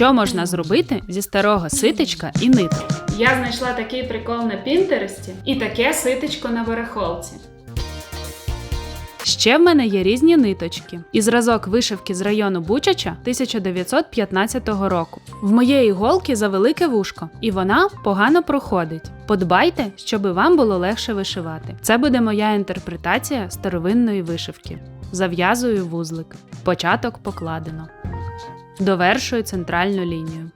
Що можна зробити зі старого ситечка і ниток? Я знайшла такий прикол на Пінтересті і таке ситечко на барахолці. Ще в мене є різні ниточки і зразок вишивки з району Бучача 1915 року. В моєї голки завелике вушко, і вона погано проходить. Подбайте, щоб вам було легше вишивати. Це буде моя інтерпретація старовинної вишивки. Зав'язую вузлик. Початок покладено. Довершую центральну лінію.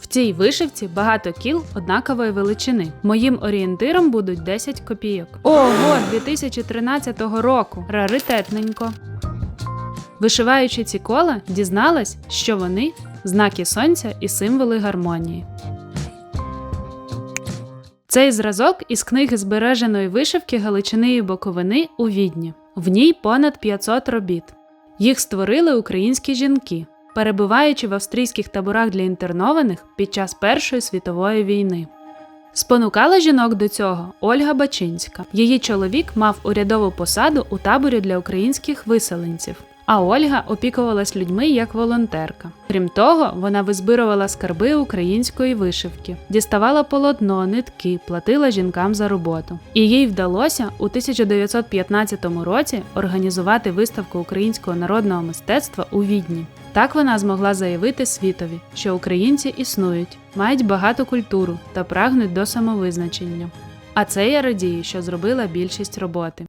В цій вишивці багато кіл однакової величини. Моїм орієнтиром будуть 10 копійок. Ого, 2013 року. Раритетненько. Вишиваючи ці кола, дізналась, що вони знаки сонця і символи гармонії. Цей зразок із книги збереженої вишивки Галичини і Боковини у Відні. В ній понад 500 робіт. Їх створили українські жінки, перебуваючи в австрійських таборах для інтернованих під час Першої світової війни. Спонукала жінок до цього Ольга Бачинська. Її чоловік мав урядову посаду у таборі для українських виселенців. А Ольга опікувалась людьми як волонтерка. Крім того, вона визбирувала скарби української вишивки, діставала полотно, нитки, платила жінкам за роботу. І їй вдалося у 1915 році організувати виставку українського народного мистецтва у Відні. Так вона змогла заявити світові, що українці існують, мають багату культуру та прагнуть до самовизначення. А це я радію, що зробила більшість роботи.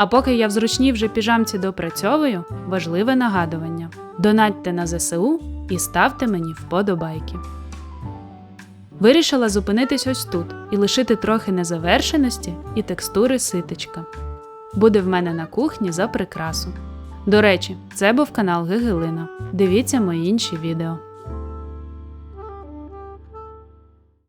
А поки я в зручній вже піжамці допрацьовую, важливе нагадування: донатьте на ЗСУ і ставте мені вподобайки. Вирішила зупинитись ось тут і лишити трохи незавершеності і текстури ситечка. Буде в мене на кухні за прикрасу. До речі, це був канал Гигелина. Дивіться мої інші відео.